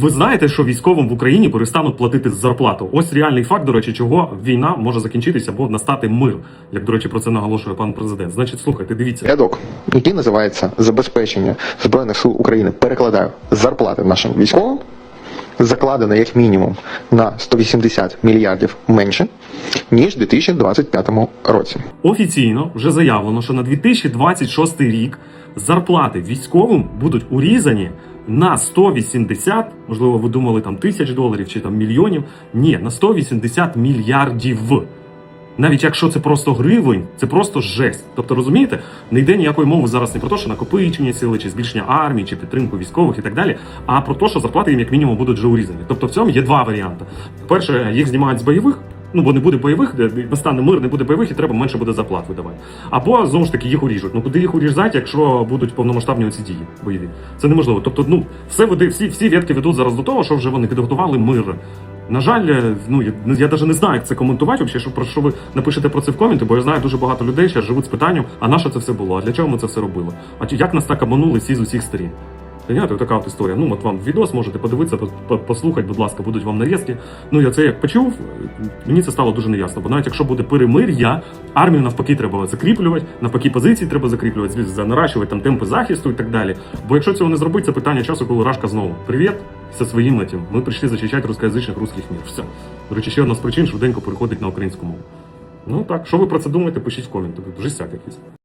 Ви знаєте, що військовим в Україні перестануть платити зарплату. Ось реальний факт, до речі, чого війна може закінчитися або настати мир. Як до речі, про це наголошує пан президент. Значить, слухайте, дивіться. рядок, який називається забезпечення збройних сил України. Перекладаю зарплати нашим військовим. Закладено як мінімум на 180 мільярдів менше ніж у 2025 році. Офіційно вже заявлено, що на 2026 рік зарплати військовим будуть урізані на 180, можливо, ви думали там тисяч доларів чи там мільйонів. Ні, на 180 мільярдів. Навіть якщо це просто гривень, це просто жесть. Тобто, розумієте, не йде ніякої мови зараз не про те, що накопичення сили, чи збільшення армії, чи підтримку військових і так далі, а про те, що зарплати їм як мінімум будуть вже урізані. Тобто в цьому є два варіанти. Перше, їх знімають з бойових. Ну, бо не буде бойових, де настане мир, не буде бойових, і треба менше буде зарплат видавати. Або знову ж таки їх уріжуть. Ну куди їх урізати, якщо будуть повномасштабні оці дії бойові? Це неможливо. Тобто, ну все веде, всі, всі ветки ведуть зараз до того, що вже вони підготували мир. На жаль, е, ну я, я навіть не знаю, як це коментувати, взагалі, що про що ви напишете про це в коменти, бо я знаю дуже багато людей, що живуть з питанням, а на що це все було? А для чого ми це все робили? А як нас так обманули всі з усіх сторін? Поняти, така от історія. Ну, от вам відос можете подивитися, по- по- послухати, будь ласка, будуть вам нарізки. Ну, я це як почув, мені це стало дуже неясно. Бо навіть якщо буде перемир'я, армію навпаки треба закріплювати, навпаки, позиції треба закріплювати, наращувати там темпи захисту і так далі. Бо якщо цього не зробити, це питання часу, коли Рашка знову привіт зі своїм этим. Ми прийшли зачищати русскоязичних русських мір. Все. До речі, ще одна з причин швиденько переходить на українську мову. Ну так, що ви про це думаєте, пишіть в коменти. Жестяк якийсь.